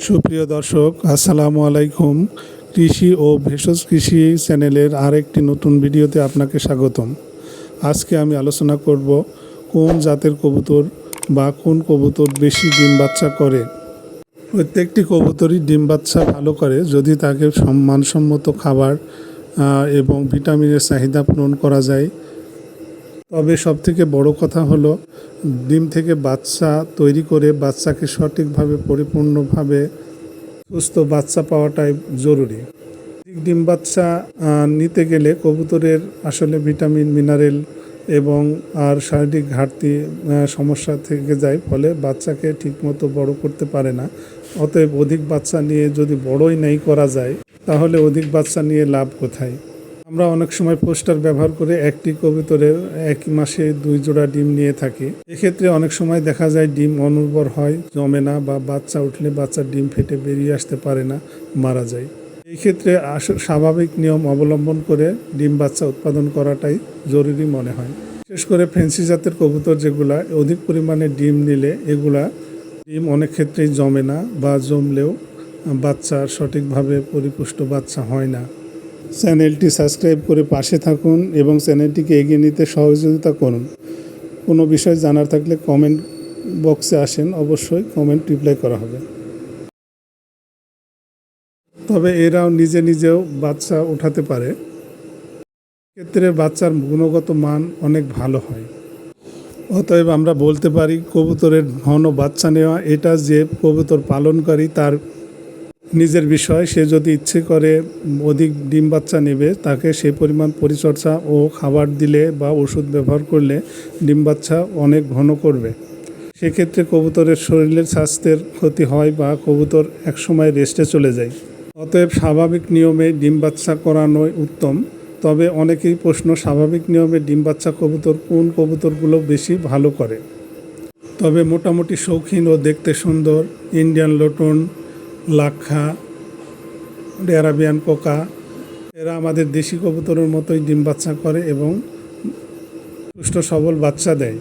সুপ্রিয় দর্শক, আসসালামু আলাইকুম। কৃষি ও ভেষজ কৃষি চ্যানেলের আরেকটি নতুন ভিডিওতে আপনাকে স্বাগতম। আজকে আমি আলোচনা করব কোন জাতের কবুতর বা কোন কবুতর বেশি ডিম বাচ্চা করে। প্রত্যেকটি কবুতরই ডিম বাচ্চা ভালো করে, যদি তাকে সম- মানসম্মত খাবার এবং ভিটামিনের চাহিদা পূরণ করা যায় তবে সব থেকে বড় কথা হলো, ডিম থেকে বাচ্চা তৈরি করে বাচ্চাকে সঠিকভাবে, পরিপূর্ণভাবে সুস্থ বাচ্চা পাওয়াটাই জরুরি। ডিম বাচ্চা নিতে গেলে কবুতরের আসলে ভিটামিন, মিনারেল এবং আর শারীরিক ঘাটতি সমস্যা থেকে যায়, ফলে বাচ্চাকে ঠিকমতো বড় করতে পারে না। অতএব অধিক বাচ্চা নিয়ে যদি বড়ই নাই করা যায়, তাহলে অধিক বাচ্চা নিয়ে লাভ কোথায়? আমরা অনেক সময় পোস্টার ব্যবহার করে একটি কবুতরের এক মাসে দুই জোড়া ডিম নিয়ে থাকি। এক্ষেত্রে অনেক সময় দেখা যায় ডিম অনুর্বর হয়, জমে না বা বাচ্চা উঠলে বাচ্চার ডিম ফেটে বেরিয়ে আসতে পারে না, মারা যায়। এই ক্ষেত্রে স্বাভাবিক নিয়ম অবলম্বন করে ডিম বাচ্চা উৎপাদন করাটাই জরুরি মনে হয়। বিশেষ করে ফেন্সি জাতের কবুতর যেগুলা, অধিক পরিমাণে ডিম নিলে এগুলা ডিম অনেক ক্ষেত্রেই জমে না বা জমলেও বাচ্চা সঠিকভাবে পরিপুষ্ট বাচ্চা হয় না। চ্যানেলটি সাবস্ক্রাইব করে পাশে থাকুন এবং চ্যানেলটিকে এগিয়ে নিতে সহযোগিতা করুন। কোনো বিষয় জানার থাকলে কমেন্ট বক্সে আসেন, অবশ্যই কমেন্ট রিপ্লাই করা হবে। তবে এরাও নিজে নিজেও বাচ্চা উঠাতে পারে। ক্ষেত্রে বাচ্চার গুণগত মান অনেক ভালো হয়। অতএব আমরা বলতে পারি, কবুতরের ঘন বাচ্চা নেওয়া, এটা যে কবুতর পালনকারী তার নিজের বিষয়, সে যদি ইচ্ছে করে অধিক ডিম বাচ্চা নেবে, তাকে সেই পরিমাণ পরিচর্যা ও খাবার দিলে বা ওষুধ ব্যবহার করলে ডিম বাচ্চা অনেক ঘন করবে। সেক্ষেত্রে কবুতরের শরীরের স্বাস্থ্যের ক্ষতি হয় বা কবুতর একসময় রেস্টে চলে যায়। অতএব স্বাভাবিক নিয়মে ডিম বাচ্চা করানোই উত্তম। তবে অনেকেই প্রশ্ন, স্বাভাবিক নিয়মে ডিম বাচ্চা কবুতর কোন কবুতরগুলো বেশি ভালো করে? তবে মোটামুটি শৌখিন ও দেখতে সুন্দর ইন্ডিয়ান লোটন লাক্ষা অ্যারাবিয়ান কোকা এরা আমাদের দেশি কবুতরের মতোই ডিম বাচ্চা করে এবং সুষ্ঠ সবল বাচ্চা দেয়।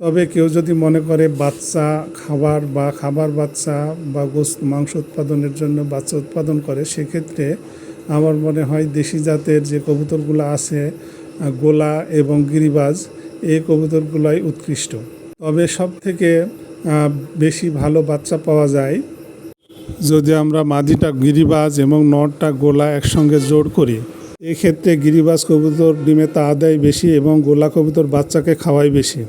তবে কেউ যদি মনে করে বাচ্চা খাবার বা খাবার বাচ্চা বা গোস্ত, মাংস উৎপাদনের জন্য বাচ্চা উৎপাদন করে, সেক্ষেত্রে আমার মনে হয় দেশি জাতের যে কবুতরগুলো আছে, গোলা এবং গিরিবাজ, এই কবুতরগুলাই উৎকৃষ্ট। তবে সব থেকে বেশি ভালো বাচ্চা পাওয়া যায় যদি আমরা মাদিটা গিরিবাজ এবং নটটা গোলা একসঙ্গে জোর করি, এক্ষেত্রে গিরিবাজ কবুতর ডিমে তা আদায় বেশি এবং গোলা কবুতর বাচ্চাকে খাওয়াই বেশি।